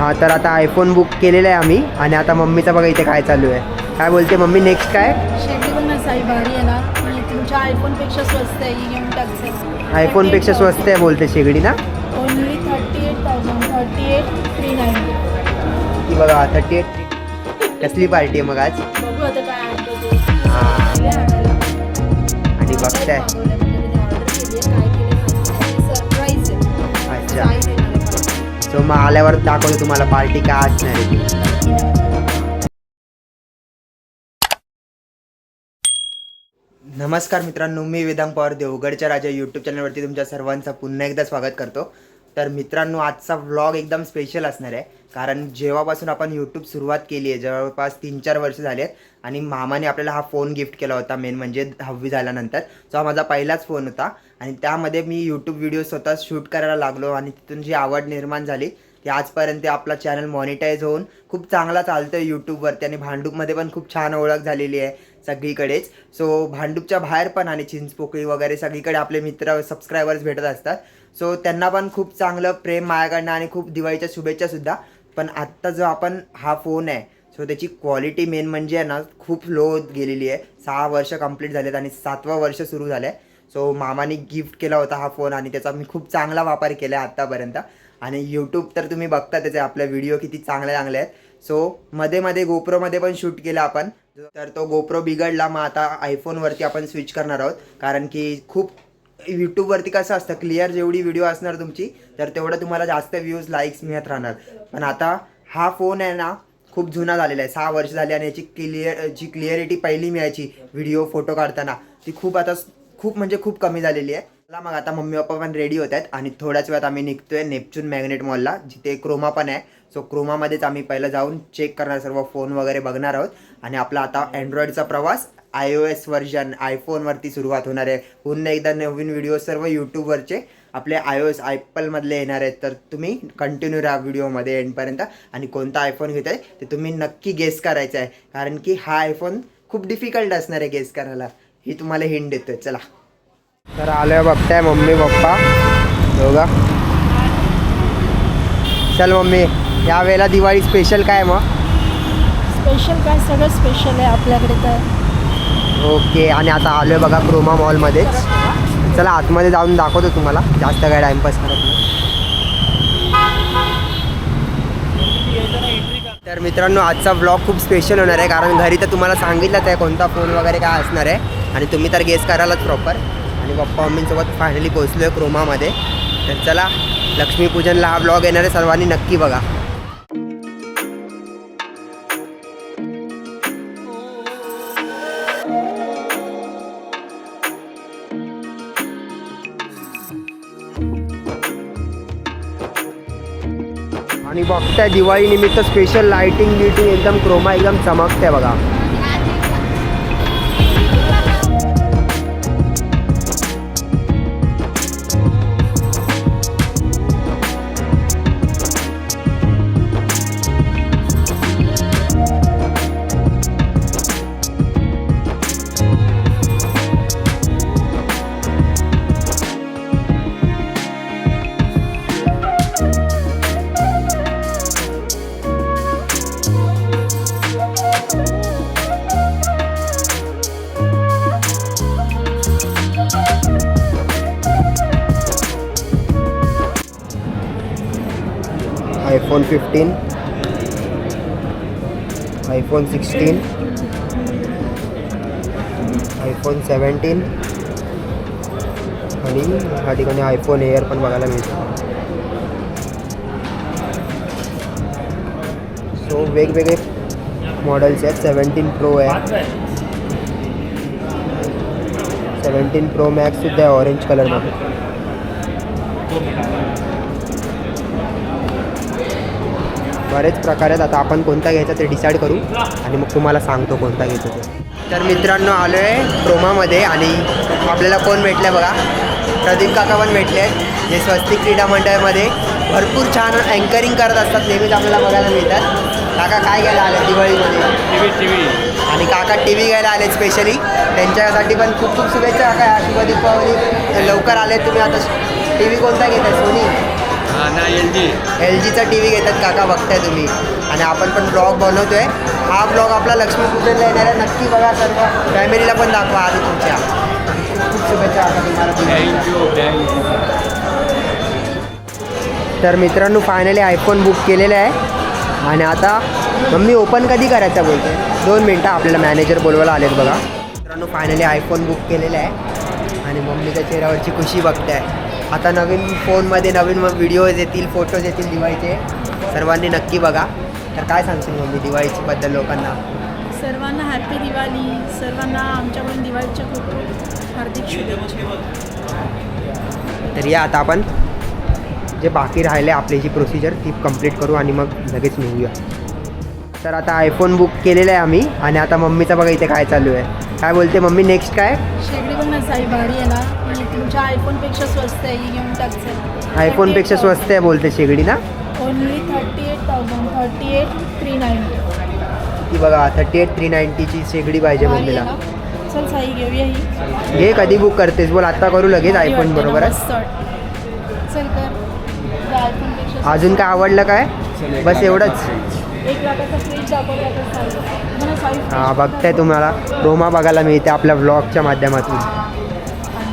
हां तर आता आयफोन बुक केलेला आहे आम्ही. आणि आता मम्मीचं बघा इथे काय चालू आहे. काय बोलते मम्मी नेक्स्ट काय? आयफोनपेक्षा स्वस्त आहे ही बोलते शेगडी ना? ती बघा थर्टी एट कसली पार्टी आहे मग आज? हां. आणि बघताय. सो मग आल्यावर दाखवतो तुम्हाला पार्टी काय असणार आहे नमस्कार मित्रांनो मी वेदांग पवार देवगडच्या राजा यूट्यूब चॅनलवरती तुमच्या सर्वांचं पुन्हा एकदा स्वागत करतो. तर मित्रांनो आजचा व्लॉग एकदम स्पेशल असणार आहे. कारण जेव्हापासून आपण यूट्यूब सुरुवात केली आहे जवळपास तीन चार वर्ष झाले आहेत आणि मामाने आपल्याला हा फोन गिफ्ट केला होता मेन म्हणजे दहावी झाल्यानंतर. तो हा माझा पहिलाच फोन होता. आणि त्यामध्ये मी यूट्यूब व्हिडिओ स्वतः शूट करायला लागलो आणि तिथून जी आवड निर्माण झाली ती आजपर्यंत आपला चॅनल मॉनिटाईज होऊन खूप चांगला चालतो आहे यूट्यूबवरती आणि भांडूपमध्ये पण खूप छान ओळख झालेली आहे सगळीकडेच. सो भांडूपच्या बाहेर पण आणि चिंचपोकळी वगैरे सगळीकडे आपले मित्र सबस्क्रायबर्स भेटत असतात. सो त्यांना पण खूप चांगलं प्रेम माझ्याकडनं आणि खूप दिवाळीच्या शुभेच्छासुद्धा पण आत्ता जो आपण हा फोन आहे सो त्याची क्वालिटी मेन म्हणजे आहे ना खूप लो होत गेलेली आहे. सहा वर्ष कंप्लीट झालेत आणि सातवं वर्ष सुरू झालं आहे सो मामाने गिफ्ट केला होता हा फोन आणि त्याचा मी खूप चांगला वापर केला आहे आत्तापर्यंत. आणि यूट्यूब तर तुम्ही बघता त्याचे आपल्या व्हिडिओ किती चांगले चांगले आहेत. सो मध्ये मध्ये गोप्रोमध्ये पण शूट केला आपण. तर तो गोप्रो बिघडला मग आता आयफोनवरती आपण स्विच करणार आहोत. कारण की खूप यूट्यूबवरती कसं असतं क्लिअर जेवढी व्हिडिओ असणार तुमची तर तेवढं तुम्हाला जास्त व्ह्यूज लाईक्स मिळत राहणार. पण आता हा फोन आहे ना खूप जुना झालेला आहे. सहा वर्ष झाली आणि याची क्लिअर जी क्लिअरिटी पहिली मिळायची व्हिडिओ फोटो काढताना ती खूप आता खूप म्हणजे खूप कमी झालेली आहे. मला मग आता मम्मी पप्पा पण रेडी होत आहेत आणि थोड्याच वेळात आम्ही निघतोय नेपच्यून मॅग्नेट मॉलला जिथे क्रोमा पण आहे. सो क्रोमामध्येच आम्ही पहिलं जाऊन चेक करणार सर्व फोन वगैरे बघणार आहोत. आणि आपला आता अँड्रॉइडचा प्रवास आय ओ एस व्हर्जन आयफोनवरती सुरुवात होणार आहे. पुन्हा एकदा नवीन व्हिडिओ सर्व यूट्यूबवरचे आपले आय ओ एस आयपलमधले येणार आहेत. तर तुम्ही कंटिन्यू राहा व्हिडिओमध्ये एंडपर्यंत आणि कोणता आयफोन घेत आहे ते तुम्ही नक्की गेस करायचं आहे. कारण की हा आयफोन खूप डिफिकल्ट असणार आहे गेस करायला. ही तुम्हाला हिंट देतोय चला. तर आलोय बघताय मम्मी पप्पा. दोघा चल मम्मी या वेळेला दिवाळी स्पेशल काय मग? स्पेशल काय? सगळं स्पेशल आहे आपल्याकडे तर. ओके आणि आता आलोय बघा क्रोमा मॉलमध्येच चला आतमध्ये जाऊन दाखवतो तुम्हाला. जास्त काय टाइमपास करत नाही. तर मित्रांनो आजचा ब्लॉग खूप स्पेशल होणार आहे कारण घरी तर तुम्हाला सांगितलंच आहे कोणता फोन वगैरे काय असणार आहे. आणि तुम्ही तर गेस करालच प्रॉपर आणि पप्पा मम्मींसोबत फायनली पोहोचलो आहे क्रोमामध्ये. तर चला लक्ष्मीपूजनला हा ब्लॉग येणार आहे सर्वांनी नक्की बघा. आणि बघताय दिवाळी निमित्त स्पेशल लाइटिंग बिटिंग एकदम क्रोमा एकदम चमकते बघा. IPhone fifteen iPhone sixteen iPhone seventeen आणि ह्या ठिकाणी आयफोन एअर पण बघायला मिळतो. सो वेगवेगळे मॉडेल्स आहेत. सेवन्टीन प्रो आहे. सेवन्टीन प्रो मॅक्ससुद्धा आहे ऑरेंज कलरमध्ये बरेच प्रकार आहेत आता आपण कोणता घ्यायचा ते डिसाईड करू आणि मग तुम्हाला सांगतो कोणता घ्यायचा ते. तर मित्रांनो आलो आहे क्रोमामध्ये आणि आपल्याला कोण भेटलं बघा. प्रदीप काका पण भेटले. आहेत जे स्वस्तिक क्रीडा मंडळामध्ये भरपूर छान अँकरिंग करत असतात नेहमीच आपल्याला बघायला मिळतात. काका काय घ्यायला आले दिवाळीमध्ये? टी व्ही टी व्ही आणि काका टी व्ही घ्यायला आले स्पेशली त्यांच्यासाठी पण खूप खूप शुभेच्छा. काका शुभ दीपावली. लवकर आले तुम्ही आता. टी व्ही कोणता घेताय? सोनी? ना एल जी एल जीचा टी व्ही घेतात काका बघताय तुम्ही. आणि आपण पण ब्लॉग बनवतोय. हा ब्लॉग आपला लक्ष्मीपूजनला येणार आहे नक्की बघा सर्व. फॅमिलीला पण दाखवा आधी तुमच्या. खूप शुभेच्छा आता तुम्हाला तर मित्रांनो फायनली आयफोन बुक केलेलं आहे. आणि आता मम्मी ओपन कधी करायचा बोलते? दोन मिनटं आपल्याला मॅनेजर बोलवायला आलेत बघा. मित्रांनो फायनली आयफोन बुक केलेलं आहे. आणि मम्मीच्या चेहऱ्यावरची खुशी बघते आहे आता नवीन फोनमध्ये नवीन मग व्हिडिओज येतील फोटोज येतील दिवाळीचे. सर्वांनी नक्की बघा. तर काय सांगशील मम्मी दिवाळीची बद्दल लोकांना? सर्वांना हॅपी दिवाळी. सर्वांना आमच्याकडून दिवाळीच्या खूप खूप हार्दिक शुभेच्छा. तर या आता आपण. जे बाकी राहिले आपली जी प्रोसिजर ती कंप्लीट करू आणि मग लगेच निघूया. तर आता आयफोन बुक केलेलं आहे आम्ही. आणि आता मम्मीचं बघा इथे काय चालू आहे. काय बोलते मम्मी नेक्स्ट काय? शेगडी पण भारी आहे ना. ही तुमच्या आयफोनपेक्षा स्वस्त आहे ही घेऊन टाकचं आयफोनपेक्षा स्वस्त आहे बोलते शेगडी ना. Only thirty eight thousand thirty eight three ninety ती बघा थर्टी एट थ्री नाईन्टीची शेगडी पाहिजे मम्मीला चल साई घेऊया ही. घे कधी बुक करतेस बोल आत्ता करू लगेच आयफोन बरोबर. चल कर. अजून काय आवडलं काय? बस एवढंच. एक लाखाचा फ्रीज दाखवला हा बघताय तुम्हाला. रोमा बघायला मिळते आपल्या ब्लॉगच्या माध्यमातून.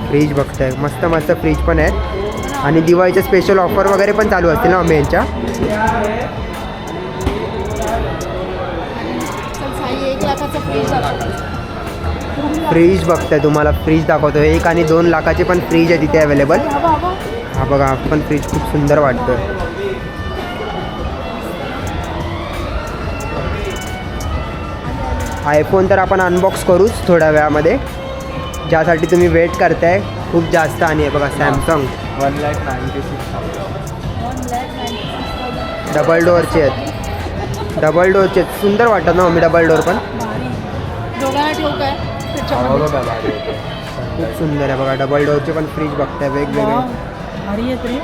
फ्रीज बघताय. मस्त मस्त फ्रीज पण आहेत. आणि दिवाळीच्या स्पेशल ऑफर वगैरे पण चालू असतील ना मम्मी यांच्या फ्रीज बघताय तुम्हाला. फ्रीज दाखवतो एक आणि दोन लाखाचे पण फ्रीज आहे तिथे अवेलेबल हा बघा हा पण फ्रीज खूप सुंदर वाटतोय. आयफोन तर आपण अनबॉक्स करूच थोड्या वेळामध्ये. ज्यासाठी तुम्ही वेट करताय खूप जास्त आणि आहे बघा Samsung one lakh ninety six double डोअरचे आहेत. डबल डोअरचे आहेत. सुंदर वाटतात ना मम्मी डबल डोअर पण? काय? त्याच्यामध्ये? खूप सुंदर आहे बघा. डबल डोअरचे पण फ्रीज बघताय वेगवेगळे. आहेत रे.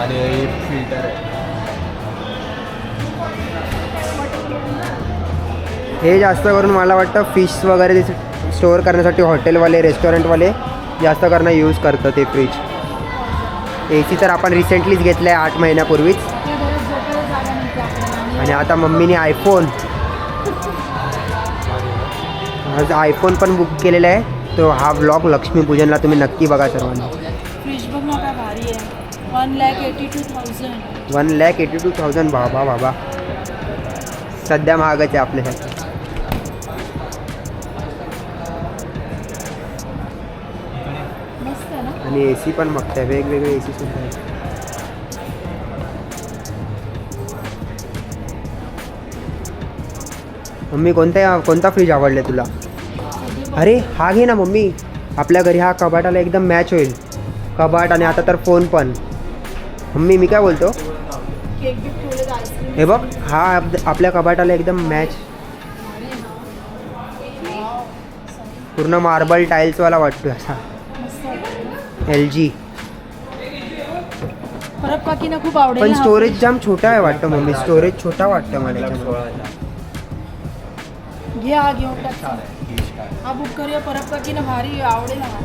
आणि फ़िल्टर आहे. हे जास्त करून मला वाटतं फिश वगैरे स्टोअर करण्यासाठी हॉटेलवाले रेस्टॉरंटवाले जास्त करणं यूज करतं ते फ्रीज ए सी तर आपण रिसेंटलीच घेतलं आहे आठ महिन्यापूर्वीच. आणि आता मम्मीने आयफोन आज आयफोन पण बुक केलेला आहे. तो हा ब्लॉग लक्ष्मीपूजनला तुम्ही नक्की बघा सर्वांनी. फ्रीज बघ ना काय भारी आहे. One lakh eighty two thousand one lakh eighty two thousand बाबा बाबा. सध्या महागच आहे आपल्यासाठी आणि ए सी पण बघताय वेगवेगळे ए सी सुद्धा आहेत. मम्मी कोणत्या कोणता फ्रीज आवडला तुला? अरे हा घे ना मम्मी. आपल्या घरी हा कबाटाला एकदम मॅच होईल. कबाट आणि आता तर फोन पण. मम्मी मी काय बोलतो? हे बघ हा आपल्या कबाटाला एकदम मॅच पूर्ण मार्बल टाईल्सवाला वाटतो असा. एल जी परत काकीना खूप आवडेल पण ना हा. स्टोरेज जाम छोटा आहे वाटतं मम्मी. स्टोरेज छोटा वाटतं मला याच्यामध्ये. fridge. घे हा घेऊन टाक. हा बुक करूया. परत काकीना भारी आवडेल हा.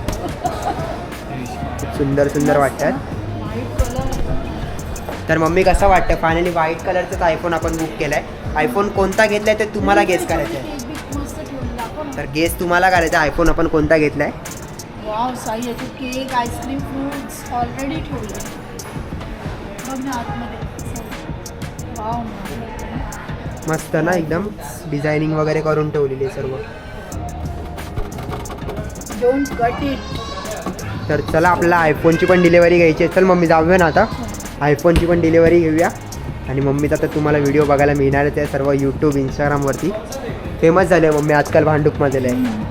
सुंदर सुंदर वाटतात. व्हाईट कलर तर मम्मी कसं वाटतं? फायनली व्हाईट कलरचाच आयफोन आपण बुक केलाय. आयफोन कोणता घेतलाय ते तुम्हाला गेस करायचं आहे मस्त तर गेस तुम्हाला करायचं आयफोन आपण कोणता घेतलाय? वाव साई याचे केक आईस्क्रीम फ्रुट्स ऑलरेडी ठेवले. बघ ना आतमध्ये. वाव मस्त. ना एकदम? डिझायनिंग वगैरे करून ठेवलेली आहे सर्व. डोंट कट इट तर चला आपल्याला आयफोनची पण डिलेवरी घ्यायची आहे. चल मम्मी जाऊया ना आता. आयफोनची पण डिलेवरी घेऊया. आणि मम्मीचा तर तुम्हाला व्हिडिओ बघायला मिळणारच आहे सर्व यूट्यूब इंस्टाग्रामवरती फेमस झाले मम्मी आजकाल भांडूपमध्ये आहे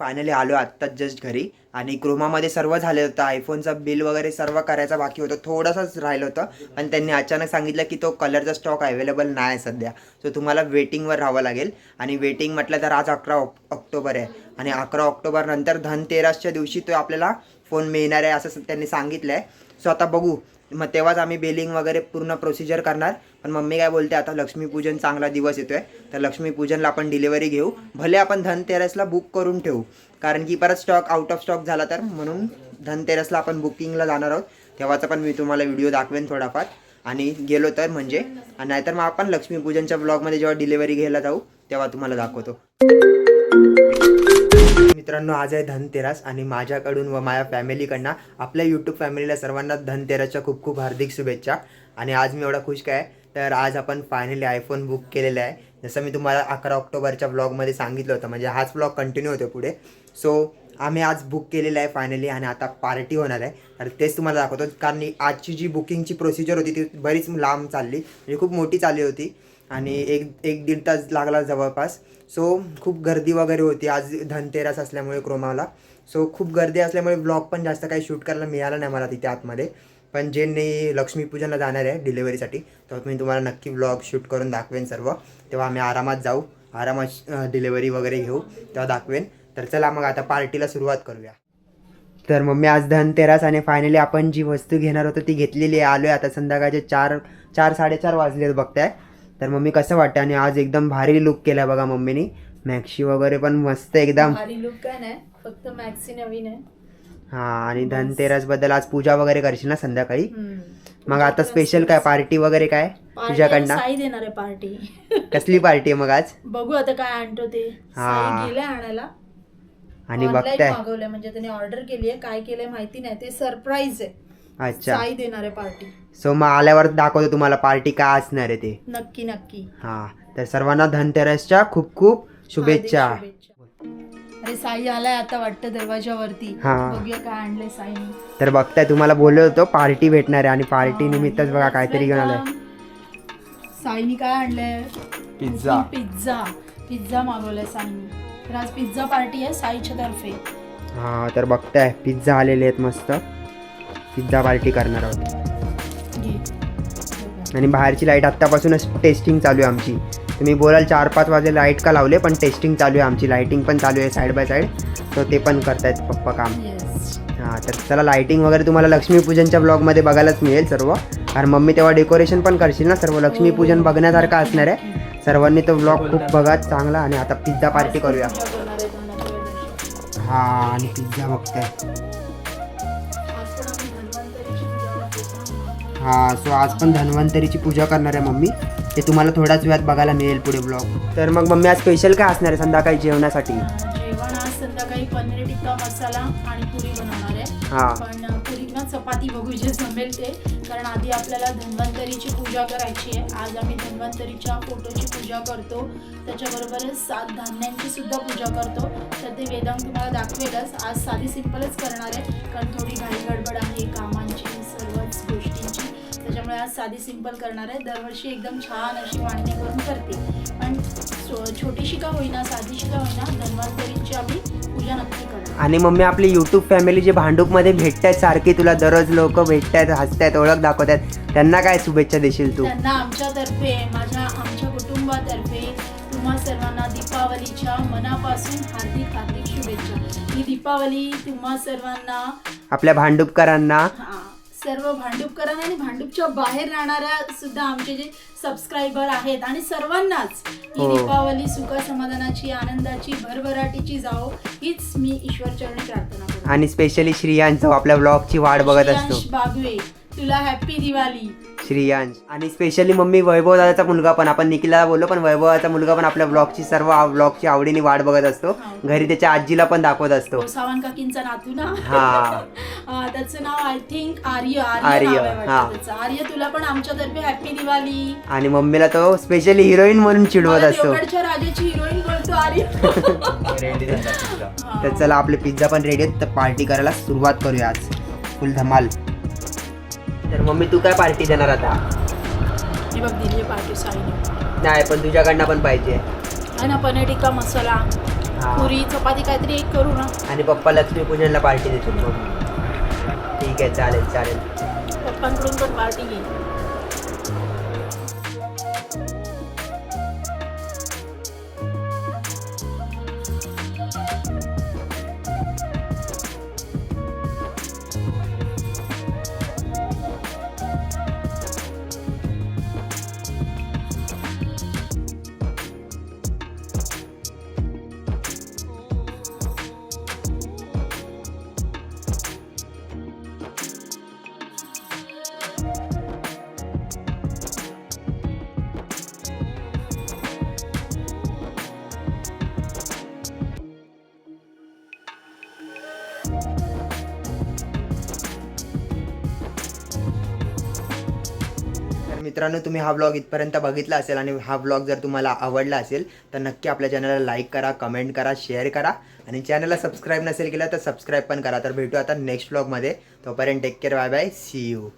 फायनली आलो आत्ताच जस्ट घरी. आणि क्रोमामध्ये सर्व झालं होतं. आयफोनचं बिल वगैरे सर्व करायचं बाकी होतं. थोडंसंच राहिलं होतं. पण त्यांनी अचानक सांगितलं की तो कलरचा स्टॉक अवेलेबल नाही आहे सध्या. सो तुम्हाला वेटिंगवर राहावं लागेल. आणि वेटिंग म्हटलं तर आज अकरा ऑक्टोबर आहे. आणि अकरा ऑक्टोबरनंतर धनतेरसच्या दिवशी तो आपल्याला फोन मिळणार आहे असं त्यांनी सांगितलं आहे सो आता बघू. मग तेव्हाच आम्ही बेलिंग वगैरे पूर्ण प्रोसिजर करणार. पण मम्मी काय बोलते आता लक्ष्मीपूजन चांगला दिवस येतोय. तर लक्ष्मीपूजनला आपण डिलिव्हरी घेऊ. भले आपण धनतेरसला बुक करून ठेवू. कारण की परत स्टॉक आउट ऑफ स्टॉक झाला तर म्हणून धनतेरसला आपण बुकिंगला जाणार आहोत. तेव्हाचा पण मी तुम्हाला व्हिडिओ दाखवेन थोडाफार. आणि गेलो तर म्हणजे आणि नाहीतर मग आपण लक्ष्मीपूजनच्या ब्लॉगमध्ये जेव्हा डिलिव्हरी घ्यायला जाऊ तेव्हा तुम्हाला दाखवतो. मित्रांनो आज आहे धनतेरस आणि माझ्याकडून व माझ्या फॅमिलीकडनं आपल्या यूट्यूब फॅमिलीला सर्वांना धनतेरसच्या खूप खूप हार्दिक शुभेच्छा. आणि आज मी एवढा खुश काय तर आज आपण फायनली आयफोन बुक केलेला आहे. जसं मी तुम्हाला अकरा ऑक्टोबरच्या ब्लॉगमध्ये सांगितलं होतं म्हणजे हाच ब्लॉग कंटिन्यू होतो पुढे. सो आम्ही आज बुक केलेलं आहे फायनली आणि आता पार्टी होणार आहे. तर तेच तुम्हाला दाखवतो कारण आजची जी बुकिंगची प्रोसिजर होती ती बरीच लांब चालली. म्हणजे खूप मोठी चालली होती. आणि एक एक दीड तास लागला जवळपास. सो खूप गर्दी वगैरे होती. आज धनतेरस असल्यामुळे क्रोमाला. सो खूप गर्दी असल्यामुळे ब्लॉग पण जास्त काही शूट करायला मिळालं नाही मला तिथे आतमध्ये. पण जे मी लक्ष्मीपूजनला जाणार आहे डिलेवरीसाठी तेव्हा मी तुम्हाला नक्की ब्लॉग शूट करून दाखवेन सर्व. तेव्हा आम्ही आरामात जाऊ. आरामात डिलेवरी वगैरे घेऊ. तेव्हा दाखवेन. तर चला मग आता पार्टीला सुरुवात करूया. तर मग मी आज धनतेरस आणि फायनली आपण जी वस्तू घेणार होतो ती घेतलेली आहे. आलो आहे आता संध्याकाळचे चार चार साडेचार वाजले बघताय. तर मम्मी कसं वाटतं आणि आज एकदम भारी लुक केला बघा मम्मीनी. मॅक्सी वगैरे पण मस्त एकदम. भारी लुक काय नाही फक्त मॅक्सी नवीन आहे. हां आणि धनतेरसबद्दल आज पूजा वगैरे करशील ना संध्याकाळी? हम्म. मग आता स्पेशल काय पार्टी वगैरे काय पार्टी तुझ्याकडनं? साई देणार आहे पार्टी कसली पार्टी आहे मग आज? बघू आता काय आणतो ते. हा. साई गेलाय आणायला. आणि Online बघताय. मागवलंय म्हणजे त्याने ऑर्डर केली आहे काय केलंय माहिती नाही. ते सरप्राईज आहे. अच्छा. साई देणार आहे पार्टी सो मग आल्यावर दाखवतो तुम्हाला पार्टी काय असणार आहे ते. नक्की नक्की. हां तर सर्वांना धनतेरसच्या खूप खूप शुभेच्छा हार्दिक शुभेच्छा. अरे साई आलाय आता वाटतं दरवाजावरती. हा. बघूया काय आणलंय साईने. तर बघताय तुम्हाला बोललो होतो पार्टी भेटणार आहे आणि पार्टी निमित्तच बघा काहीतरी घेऊन आलंय साईनी काय आणलंय? पिझ्झा. पिझ्झा. पिझ्झा मागवलाय साईनी. तर आज पिझ्झा पार्टी आहे साईच्या तर्फे. हां तर बघताय पिझ्झा आलेले आहेत मस्त. पिझ्झा पार्टी करणार आहोत. आणि बाहेरची लाइट आत्तापासूनच टेस्टिंग चालू आहे आमची. तुम्ही बोलाल चार पाच वाजे लाइट का लावले पण टेस्टिंग चालू आहे आमची. लाईटिंग पण चालू आहे साईड बाय साईड तर ते पण करतायत पप्पा काम. हां तर चला लाईटिंग वगैरे तुम्हाला लक्ष्मीपूजनच्या ब्लॉगमध्ये बघायलाच मिळेल सर्व. कारण मम्मी तेव्हा डेकोरेशन पण करशील ना सर्व. लक्ष्मीपूजन बघण्यासारखं असणार आहे. सर्वांनी तो ब्लॉग खूप बघा चांगला. आणि आता पिझ्झा पार्टी करूया. हां आणि पिझ्झा बघताय. हां सो आज पण धन्वंतरीची पूजा करणार आहे मम्मी. ते तुम्हाला थोड्याच वेळात बघायला मिळेल पुढे ब्लॉग तर मग मम्मी आज स्पेशल काय असणार आहे संध्याकाळी जेवणासाठी? जेवण आज संध्याकाळी पनीर टिक्का मसाला आणि पुरी बनवणार आहे. हां. पण पुरी किंवा चपाती बघू जे जमेल ते. कारण आधी आपल्याला धन्वंतरीची पूजा करायची आहे. आज आम्ही धन्वंतरीच्या फोटोची पूजा करतो. त्याच्याबरोबरच सात धान्यांची सुद्धा पूजा करतो. तर ते वेदांत तुम्हाला दाखवेलच. आज साधी सिंपलच करणार आहे. कारण थोडी घाई गडबड आहे. कामांची सर्वच गोष्टींची त्याच्यामुळे आज साधी सिंपल करणार आहे. दरवर्षी एकदम छान अशी मांडणी करून करते. पण छोटीशी का होईना साधीशी का होईना धन्वंतरीची आम्ही पूजा नक्की करणार. आणि मम्मी आपली यूट्यूब फॅमिली जे भांडूपमध्ये भेटतायत सारखी तुला दररोज लोक भेटतायत हसतायत ओळख दाखवतात त्यांना काय शुभेच्छा देशील तू? त्यांना आमच्यातर्फे माझ्या आमच्या कुटुंबातर्फे तुम्हा सर्वांना दीपावलीच्या मनापासून हार्दिक हार्दिक शुभेच्छा. ही दीपावली तुम्हा सर्वांना आपल्या भांडूपकरांना सर्व भांडूपकरांना आणि भांडूपच्या बाहेर राहणाऱ्या सुद्धा आमचे जे सबस्क्रायबर आहेत आणि सर्वांनाच ही हो. दीपावली सुख समाधानाची आनंदाची भरभराटीची जाओ हीच मी ईश्वरचरणी प्रार्थना करतो. आणि स्पेशली श्रियांश जो आपल्या ब्लॉगची वाट बघत असतो. बागवे. तुला हॅपी दिवाळी. श्रियांश. आणि स्पेशली मम्मी वैभव दादाचा मुलगा पण आपण निखिलला बोललो पण वैभवाचा मुलगा पण आपल्या ब्लॉगची सर्व ब्लॉगची आवडीने वाट बघत असतो. घरी त्याच्या आजीला पण दाखवत असतो. सावंत काकींचा नातू ना. हा. हा, त्याचं नाव आय थिंक आर्य. आर्य आर्य, नाव आहे वाटतं हा. त्याचं. आर्य तुला पण आमच्यातर्फे हॅपी दिवाळी. आणि मम्मीला तो स्पेशली हिरोईन म्हणून चिडवत मला असतो. देवगडच्या राजाची हिरोईन बोलतो आर्य. हा. तर चला आपले पिझ्झा पण रेडी आहेत. तर पार्टी करायला सुरुवात करूया आज फुल धमाल. तर मम्मी तू काय पार्टी देणार आता? ही बघ दिली पार्टी साईने नाही पण तुझ्याकडनं पण पाहिजे. आहे ना पनीर टिक्का मसाला हा. पुरी चपाती काहीतरी एक करू ना. आणि पप्पा लक्ष्मीपूजनला पार्टी देतो मग. ठीक आहे चालेल चालेल. पप्पांकडून पण पार्टी घे. मित्रांनो तुम्ही हा व्लॉग इथपर्यंत बघितला असेल आणि हा ब्लॉग जर तुम्हाला आवडला असेल तर नक्की आपल्या चॅनलला लाईक करा कमेंट करा शेअर करा. आणि चॅनलला सबस्क्राईब नसेल केलं तर सबस्क्राईब पण करा. तर भेटू आता नेक्स्ट ब्लॉगमध्ये तोपर्यंत take care bye bye see you